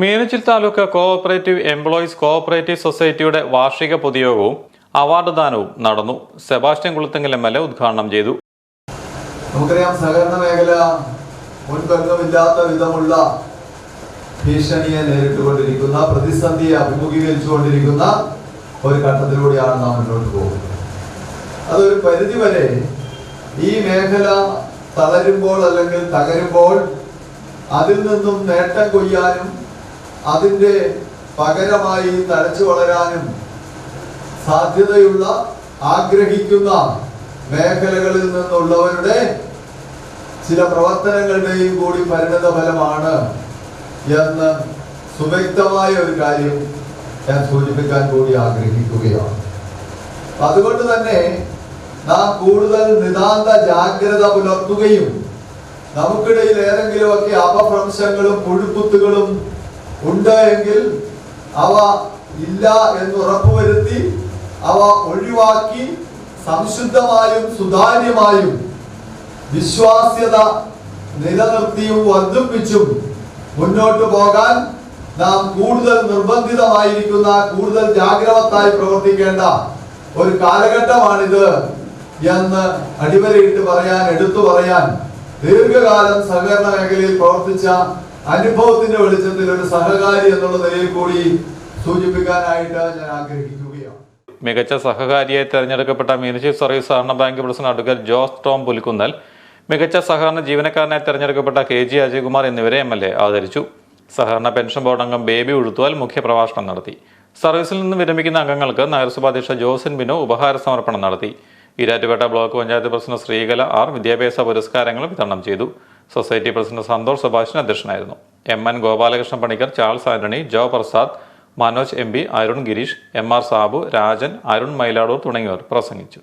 Meenachil taluk cooperative employees cooperative സൊസൈറ്റിയുടെ വാർഷിക പൊതുയോഗവും അവാർഡ് ദാനവും നടന്നു. Sebastian Kulathinkal M L A ഉദ്ഘാടനം ചെയ്തു. നമുക്കറിയാം സഹകരണ മേഖല മുൻപെങ്ങുമില്ലാത്ത വിധമുള്ള ഭീഷണിയെ നേരിട്ടുകൊണ്ടിരിക്കുന്ന പ്രതിസന്ധിയെ അഭിമുഖീകരിച്ചുകൊണ്ടിരിക്കുന്ന ഒരു ഘട്ടത്തിലൂടെയാണ് നാം മുന്നോട്ട് പോകുന്നത്. അതൊരു പരിധിവരെ ഈ മേഖല തളരുമ്പോൾ അല്ലെങ്കിൽ തകരുമ്പോൾ അതിൽ നിന്നും നേട്ടം കൊയ്യാനും അതിന്റെ പകരമായി തഴച്ചു വളരാനും സാധ്യതയുള്ള ആഗ്രഹിക്കുന്ന മേഖലകളിൽ നിന്നുള്ളവരുടെ ചില പ്രവർത്തനങ്ങളുടെയും കൂടി പരിണത ഫലമാണ് എന്ന് സുവ്യക്തമായ ഒരു കാര്യം ഞാൻ സൂചിപ്പിക്കാൻ കൂടി ആഗ്രഹിക്കുകയാണ്. അതുകൊണ്ട് തന്നെ നാം കൂടുതൽ നിതാന്ത ജാഗ്രത പുലർത്തുകയും നമുക്കിടയിൽ ഏതെങ്കിലുമൊക്കെ അപഭ്രംശങ്ങളും പുഴുക്കുത്തുകളും ഉണ്ട് എങ്കിൽ അവ ഇല്ല എന്ന് ഉറപ്പുവരുത്തി അവ ഒഴിവാക്കി സംശുദ്ധമായും സുതാര്യമായും വിശ്വാസ്യത നിലനിർത്തിയും വർദ്ധിപ്പിച്ചും മുന്നോട്ട് പോകാൻ നാം കൂടുതൽ നിർബന്ധിതമായിരിക്കുന്ന കൂടുതൽ ജാഗ്രവത്തായി പ്രവർത്തിക്കേണ്ട ഒരു കാലഘട്ടമാണിത് എന്ന് അടിവരയിട്ട് പറയാൻ എടുത്തു പറയാൻ ദീർഘകാലം സഹകരണ മേഖലയിൽ പ്രവർത്തിച്ച അനുഭവത്തിന്റെ വെളിച്ചത്തിൽ ഒരു സഹകാരി എന്നുള്ള നിലയിൽ കൂടി സൂചിപ്പിക്കാനായിട്ട് ഞാൻ ആഗ്രഹിക്കുകയാണ്. മികച്ച സഹകാരിയായി തെരഞ്ഞെടുക്കപ്പെട്ട മീനച്ചിൽ സർവീസ് സഹകരണ bank president advocate Jose Tom Pulikkunnel മികച്ച സഹകരണ ജീവനക്കാരനായി തെരഞ്ഞെടുക്കപ്പെട്ട കെ ജി അജയ്കുമാർ എന്നിവരെ എം എൽ എ ആദരിച്ചു. സഹകരണ പെൻഷൻ ബോർഡ് അംഗം ബേബി ഉഴുത്തുവാൽ മുഖ്യപ്രഭാഷണം നടത്തി. സർവീസിൽ നിന്ന് വിരമിക്കുന്ന അംഗങ്ങൾക്ക് നഗരസഭാ അധ്യക്ഷ ജോസിൻ ബിനോ ഉപഹാര സമർപ്പണം നടത്തി. Erattupetta block panchayat president Sreekala R വിദ്യാഭ്യാസ പുരസ്കാരങ്ങൾ വിതരണം ചെയ്തു. സൊസൈറ്റി പ്രസിഡന്റ് സന്തോഷ് സുഭാഷിന് അധ്യക്ഷനായിരുന്നു. M N Gopalakrishnan Panicker Charles Antony Jo Prasad Manoj M P Arun Gireesh M R Sabu Rajan Arun Mailadoor തുടങ്ങിയവർ പ്രസംഗിച്ചു.